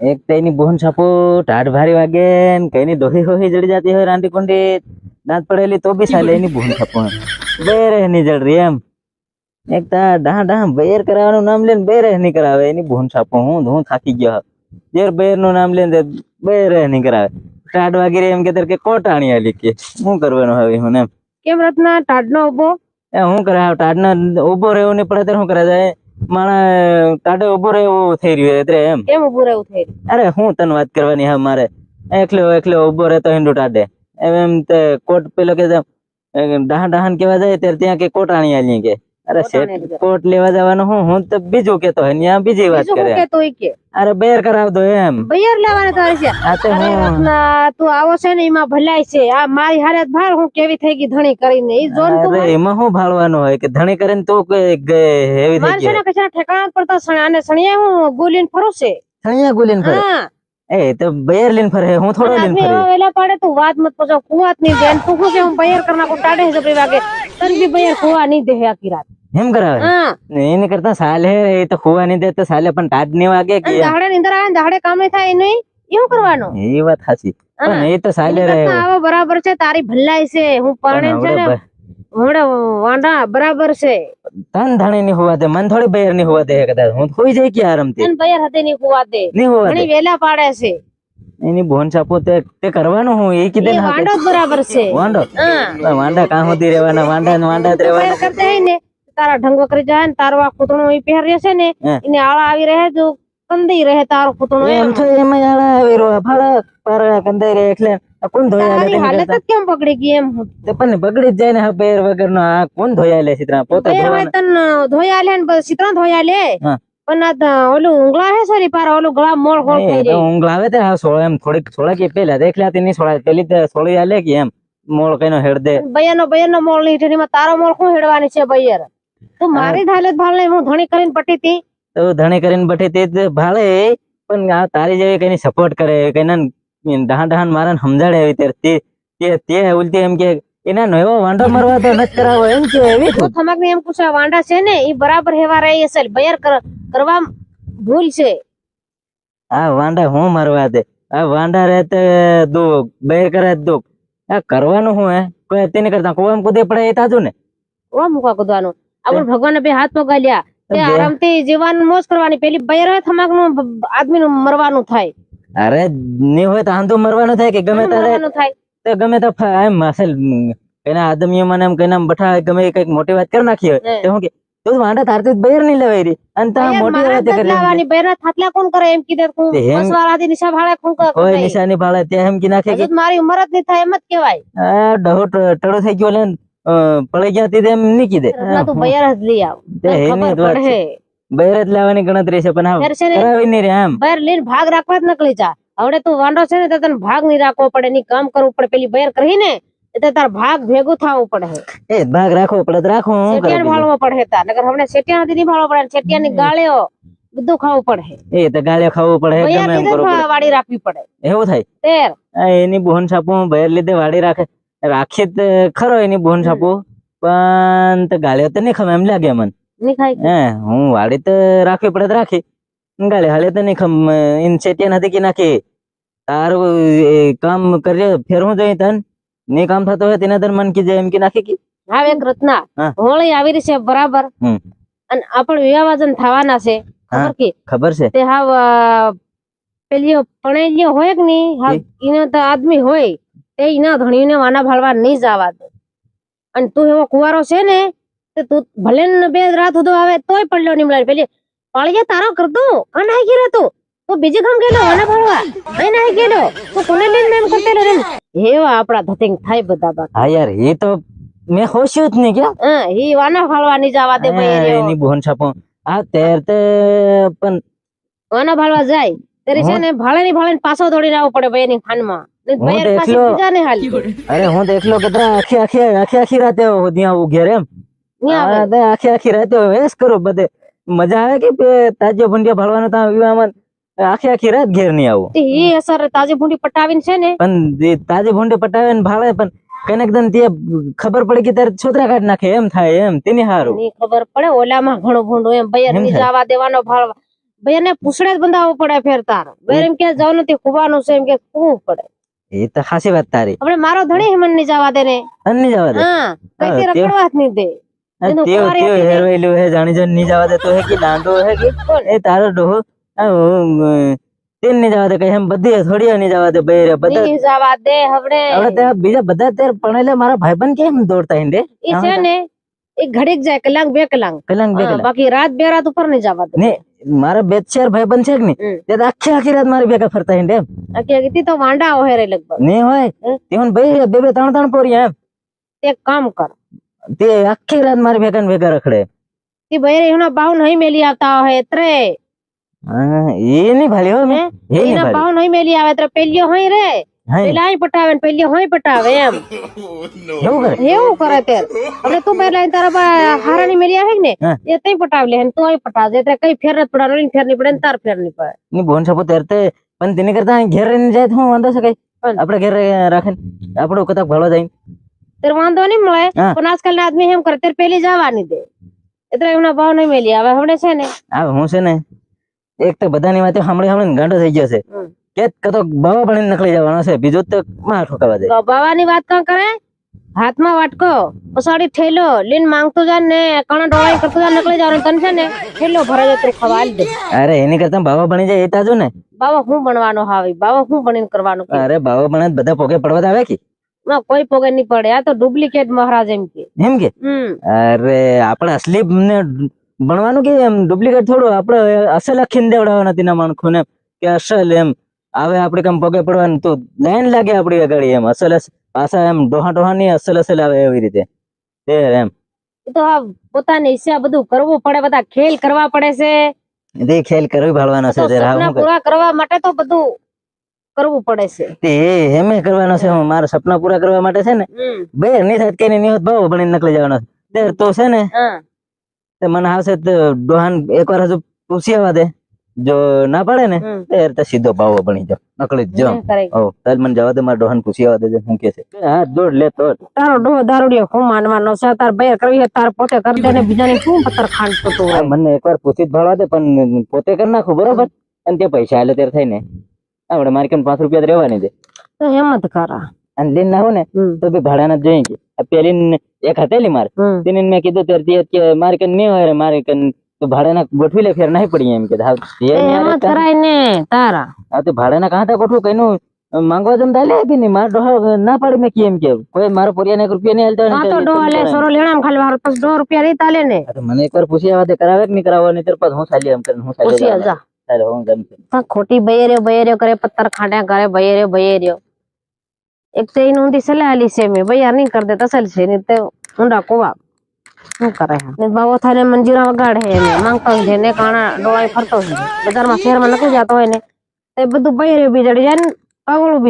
એક તો એની બોહન છાપો ટાઢ ભારી વાગે ને કઈની દોહી હોહી જડી જાતી હોય રાંડી કુંડી દાંત પડેલી તો બી ચાલે એની બોહન છાપો બેર નહીં જડરી એમ. એક તો ડાહ ડાહ બેર કરાવવાનું નામ લઈને બેર નહીં કરાવે એની બોન છાપો હું હું થાકી ગયો જેર બેરનું નામ લઈને બેર નહીં કરાવે. ટાટ વાગી રહી એમ કે કે કોટાણી આલી કે. શું કરવાનું હવે હું એમ. કેમ રત્ના ટાઢનો ઊભો એ હું કરાવ ટાટ નો ઊભો રહેવું નહીં પડે ત્યારે શું કરે જાય માણા ટાઢે ઊભો રહેવું થઈ રહ્યું એટલે એમ. કેમ ઉભું રહેવું થઈ રહ્યું? અરે હું તને વાત કરવાની હા મારે. એકલો એકલો ઊભો રહેતો હિન્દુ એમ એમ તે કોટ પેલો કે ડાહન ડાહન કેવા જાય ત્યારે ત્યાં કે કોટ આણી આલી કે. અરે કોટ શેઠ આણી આલી. કોટ લેવા જવાનું હું હું તો બીજું કેતો હોય ત્યાં બીજી વાત કરે. કેતો હોય કે? અરે બેર કરાવ દો એમ. બૈયર લેવાને તારે છે આ તો હું. તું આવો છે ને એમાં ભલાઈ છે. આ મારી હારે ભાર હું કેવી થઈ ગઈ ધણી કરીને? ઈ જોન તું અરે એમાં હું ભાળવાનું હોય કે ધણી કરીને તો હેવી થઈ મારે છે ને કશા ઠેકાણા પર તો સણ- સણિયા હું ગોલીને ફરું છે. સણિયા ગુલીન ફરે? હા. એ તો બેર લઈને ફરે હું થોડો આદમી ફરે. એવા વેલા પાડે તું વાત મત પૂછો. કુવાત નહીં દે તું કે હું બૈયર કરના કો ટાડે છે વાગે તન બી બૈયર કુવા નહીં દે આખી રાત. એમ કરાવે? એને કરતા સાલે એ તો ખોવા નહીં દેતો સાલે પણ ટાઢ નહીં વાગે કે દાડે નીંદર આવે દાડે કામે થાય નહીં એવું કરવાનું? એ વાત સાચી. પણ એ તો સાલે રહે. આવો બરાબર છે તારી ભલાઈ છે હું પરણે છે ને હમણાં વાંડા બરાબર છે. તન ધણી ની હોવા દે મન થોડી બેરની હોવા દે કદાચ. હું ખોઈ જાય કે આરામથી? તન બૈયર હતે ની હોવા દે. ની હોવા દે. વેલા પાડે છે. એની બોન છાપો તે તે કરવાનું હું? એ કીધે વાંડો બરાબર છે. વાંડો હા. વાંડા કાં સુધી રહેવાના? વાંડા ને વાંડા જ રહેવાના. કરતા હે ને તારા ઢંગો કરી જાય ને તારો આ ખૂતણો એ પહેર છે ને. એને આળા આવી રહે જો કંદી રહે તારો ખૂતણો એમ. તો એમ આળા આવી રહે ફાળા પર કંદી રહે એટલે કોણ ધોયા લે હાલત કેમ પકડી ગઈ એમ તે પણ બગડી જાય ને બેર વગર નો આ કોણ ધોયા લે સિત્રા? પોતે ધોવાના. તન ધોયા લે ને સિત્રા ધોયા લે. પણ આ ત- ઓલું ઊંઘલા હે સોરી પાર ઓલું ગળા મોળ હોળ થઈ તો રહી ઊંઘ આવે તે સોળા એમ થોડીક સોળા કે પેલા દેખલા તેની સોળા પેલી તો સોળી આલે કે એમ? મોળ કઈનો હેડ દે. બૈયર નો મોળની મોળમાં તારો મોળ શું હેડવાની છે બૈયર? તું મારી જ હાલત ભાળ નહીં હું ધણી કરીને પટી તી તો ધણી કરીને બઠે તે જ ભાળે પણ આ તારી જેવી કઈની સપોર્ટ કરે કઈના ડહાન ડહાન મારા સમજાડે એવી ત્યારે તે તે તે ઉલટી એમ કે એના નો એવો વાંઢો મારવા તો નથી કરાવો. એમ કે એવી હું થમક ને એમ પૂછા વાંડા છે ને ઈ બરાબર હેવા રહી હશે બૈયર કર- કરવા ભૂલ છે. આ વાંઢા હું મારવા દે? આ વાંઢા રહે તે દુઃખ બેર કરે તો દુઃખ. આ કરવાનું હું હે? કોઈ તેને કરતા. કોમ કુદે પડે એ તાજુ ને? ઓ મુકા કુદવાનું. આપણે ભગવાન બે હાથ પગાલ્યા તે આરામથી જીવન મોજ કરવાની પેલી બૈર થમાકનું આદમી નું મરવાનું થાય. અરે ની હોય તો આંધો મરવાનું થાય કે ગમે થાય. તો ગમે તો એમ આદમીઓ મને એમ કઈના બઠા ગમે કંઈક મોટી વાત કરી નાખી હોય તો હું કે તું જ બહાર નહીં લેવાય રી. અને તા મોટી વાત કરી લાવવાની બૈરા થાતલા કોણ કરે? એમ કીધે હું તે બસવાળાથી નિશા ભાડે કરે? કોઈ નિશાની ભાળે એમ કી નાખે કે મારી ઉંમર જ નહીં થાય એમ જ કહેવાય. આ ડહો ટ- ટળો થઈ ગયો લે પડી ગયા તે એમ નહીં કીધે રત્ના તું બૈર જ લઈ આવ. તે એની વાત લાવવાની ગણતરી છે પણ કરાવી નહીં રે લઈને ભાગ રાખવા જ નકલી જા. હવે તું વાંડો છે ને તો તને ભાગ નહીં રાખવો પડે ની કામ કરવું પડે. પેલી બહાર કરી ને એટલે તાર ભાગ ભેગું થવું પડે. એ ભાગ રાખવો પડે તો રાખો હું કરે ભાળવો પડે તાર. નકર હમણે સેટિયા નથી નહીં ભાળવો પડે સેટિયા ની ગાળ્યો બધું ખાવું પડે. એ તો ગાળ્યો ખાવું પડે બૈર એમ વાડી રાખવી પડે. એવું થાય? તેર. એની બોહન છાપું હું લીધે વાડી રાખે. રાખી જ ખરો એની બોન છાપો. પણ તો ગાળ્યો તો નહીં ખમે એમ લાગે મને. હે હું વાડી તો રાખવી પડે તો રાખી. ગાળી હાલે તો નહીં ખમ ઇન સેટિયા નથી કે નાખી. તારું કામ કરજે ફેરવું જોઈએ તન. નહીં કામ થતો હોય તેના તન મન કીજે એમ કે નાખી કે. હા એક રત્ના હોળી આવી રહી છે બરાબર. અને આપણે વિવાહવાજન થવાના છે ખબર કે? ખબર છે. તે અ, પેલી પણેલીઓ હોય કે નહીં? હા એનો તો આદમી હોય. તે એના ધણીને વાના ભાળવા નહીં જવા દે. અને તું એવો કુવારો છે ને તે તું ભલે ને બે રાત સુધી આવે તોય પડલો નહીં પેલી પાળીએ તારો કરતો આ નાહી ગયો તું. તું બીજી ગામ ગયેલો વાના ભાળવા. અહીં નાઈ ગયેલો. તું કોને લઈને એમ કરતેલો રે એવા આપણા ધતિંગ થાય બધા બાકી હા યાર એ તો મેં હોશ્યું જ નહીં ક્યાં? હા એ વાના ભાળવા નહીં જવા દે ભાઈ એની બોહન છાપો. આ તેર તે પણ વાના ભાળવા જાય. ત્યારે છે ને ભાળે ની ભાળે ને પાછો દોડીને આવવું પડે ભાઈ એની ખાનમાં. તો અરે હું તો કતરા આખી આખી આખી આખી રાતે ત્યાં આવું ઘેર એમ. તો આખી આખી રાતે વેસ કરો બધે. મજા આવે કે તાજો ભંડિયા ભાળવાનો ત્યાં વિવાહમાં? આખી આખી રાત ઘેર નહીં આવું. એ ઈ અસર તાજી ભૂંડી પટાવીને છે ને? પણ તાજી ભૂંડે પટાવે ને ભાળે પણ કનેક દન તે ખબર પડી કે તારે છોતરા કાઢ નાખે એમ થાય એમ. તેની હારું. ની ખબર પડે ઓલામાં ઘણો ભૂંડો એમ. એમ ની જવા દેવાનો ભાળવા. ભાઈ એને પૂછડે જ બંધાવવો પડે ફેર તાર. બેર એમ કે જાવ નથી ખુવાનું છે એમ કે ખૂબ પડે. એ તો ખાસી વાત તારી. આપણે મારો ધણી હેમનની જવા દે ને. અન નહીં જવા દે. હા કઈ રખડવા જ નહીં દે. તેઓ તેઓ ને. હેરવેલું હે જાણી જાણી ની જવા દે તો હે કે દાંડો હે કે? એ તારો ડોહો. તેન નહીં જવા દે કઈ એમ બધી થોડી ની જવા દે બૈરે બધા ની જવા દે હવે હવે તે બીજા બધા તે ભણેલા મારા ભાઈબંધ કેમ દોડતા હિંડે એ છે ને એ ઘડીક જાય કલાક બે કલાક. કલાક બે કલાક. બાકી રાત બે રાત ઉપર નહીં જવા દે. મારા બે ચાર ભાઈબંધ છે કે નહીં. તે તો આખી આખી રાત મારી ભેગા ફરતા હે એમ. આખી આખી તો વાંડા હોય રે લગભગ. નહીં હોય હમ. ભાઈ બે બે ત્રણ ત્રણ પોરી એમ. તે કામ કર. તે આખી રાત મારી ભેગા ને ભેગા રખડે. તે ભાઈ એના બાહુ નહીં મેલી આવતા હોય ત્રે. હા એ નહીં ભાલ્યો મેં એના ભાલી નહીં મેલી આવે ત્રે પેલ્યો હોય રે. પેલા અહીં પટાવે ને પેલીઓ હોય પટાવે એમ. એવું કરે? એવું કરે તેર હવે તું પહેલા અહીં તારા બા હારાની મેલી આવે ને હા. એ તઈ પટાવ લે ને તું અહીં પટાવજે એટલે કઈ ફેર નથી પડાવે ફેર નહીં પડે ને તાર ફેર નહીં પડે ની બોન સપો તેરતે પણ તેની કરતા અહીં ઘેર રહીને જાય તો હું વાંધો છે કઈ? પણ. આપણે ઘેર રાખીને આપણું કદાચ ભળવા જાય. તેર વાંધો નહીં મળે હા. પણ આજકાલ ના આદમી એમ કરે તેર પેલી જવાની દે. એટલે એમના ભાવ નહીં મેલી આવે હવે છે ને? આ હું છે ને એક તો બધાની વાતે સાંભળી સાંભળીને ગાંડો થઈ ગયો છે. હમ. કે કતો બાવા ભણીને નકળી જવાનો છે બીજું તો માં ઠોકાવા દે? બાવાની વાત કાં કરે? હાથમાં વાટકો પસાડી ઠેલો લીન માંગતો જા ને કણા ડોળાઈ કરતો જા નીકળી જવાનું તને છે ને ઠેલો ભરાઈ જાય તું દે. અરે એની કરતા બાવા ભણી જાય એ તાજો ને. બાવા હું ભણવાનો હાવી? બાવા હું ભણીને કરવાનું અરે બાવા ભણે બધા પોગે પડવા આવે કે? ના કોઈ પોગે નહીં પડે. આ તો ડુપ્લિકેટ મહારાજ એમ કે. એમ કે? અરે આપણે અસલી ને ભણવાનું કે એમ? ડુપ્લિકેટ થોડું આપણે અસલ અખીને દેવડાવવાના તેના માણસો ને કે અસલ એમ. આવે આપણે કેમ પગે પડવાનું? તો લાઈન લાગે આપણી આગળ એમ. અસલ અસ- પાછા એમ ડોહા ડોહા ની અસલ અસલ આવે એવી રીતે. તે એમ. તો આ પોતાની ઈચ્છા બધું કરવું પડે બધા ખેલ કરવા પડે છે. તે ખેલ કરવી ભાળવાનો છે તો કર- પૂરા કરવા માટે તો બધું કરવું પડે છે. તે એમે કરવાનો છે મારો સપના પૂરા કરવા માટે છે ને બે નહીં થાય કે ની હોત ભાવ ભણીને નકળી જવાનો છે. તો છે ને હા. તે મને આવશે તો ડોહાન એકવાર હજુ પૂછી આવવા દે જો ના પડે ને ત્યારે તો સીધો ભાવ બની જાવ નકળી જ જાઉં ઓ તાર મને જવા દે મારા ડોહન પૂછી આવવા દેજે શું કે છે. હા જોડ લે તો તારો ડોહ દારૂડિયો હું માનવાનો છે તાર બે કરવી તાર પોતે કરી દે ને બીજાની શું પથ્થર ખાંડતો તો મને એકવાર પૂછી જ ભાળવા દે પણ પોતે કરી નાખું બરોબર? અને તે પૈસા આલે ત્યારે થઈ ને આપણે મારી કન પાંચ રૂપિયા રહેવાની દે તો હેમત કરા અને લઈને ના હો ને તો બી ભાડાના જોઈએ કે. પેલી ને એક હતેલી મારે. તેને મેં કીધું ત્યારે તે કે મારી કન નહીં હોય રે મારી કન તો ભાડાના ગોઠવી લે ફેર નહીં પડી એમ કે હા એ એ નહીં હારે હેમત તાર- કરાય ને તારા આ તો ભાડાના કાંટા ગોઠવું કઈનું માંગવા જમ દાલે હતી ને મારા ડોહા ના પાડી મેં કેમ કે કોઈ મારા પોરિયાને એક રૂપિયા નહીં હાલતા હોય આ ને તો તો ડો તમે લે કરાવે. સોરો લેણા ખાલી વાર પછી દો રૂપિયા નહીં તાલે ને આ તો મને એકવાર પૂછી આવવા દે કરાવે કે નહીં કરાવવાની ત્યાર પછી હું ચાલી એમ કરીને હું ચાલી પૂછી જવાનો. જા ચાલો હું ગમશે પણ ખોટી બૈર્યો બૈર્યો કરે પત્તર ખાંડ્યા કરે બૈર્યો બૈર્યો એક તો એની ઊંધી સલાહ આલી છે મેં બૈયાર નહીં કર દે તસલ છે નહીં તો ઊંડા કોવા શું કરે હે બાવો થાને મંજીરા વગાડે હે એમ માંગતો છે ને કાણા ડોળાઈ ફરતો છે બજારમાં શહેરમાં નકળી જતો હોય ને એ બધું બૈર્યો બી જડી જાય ને પાગળું બી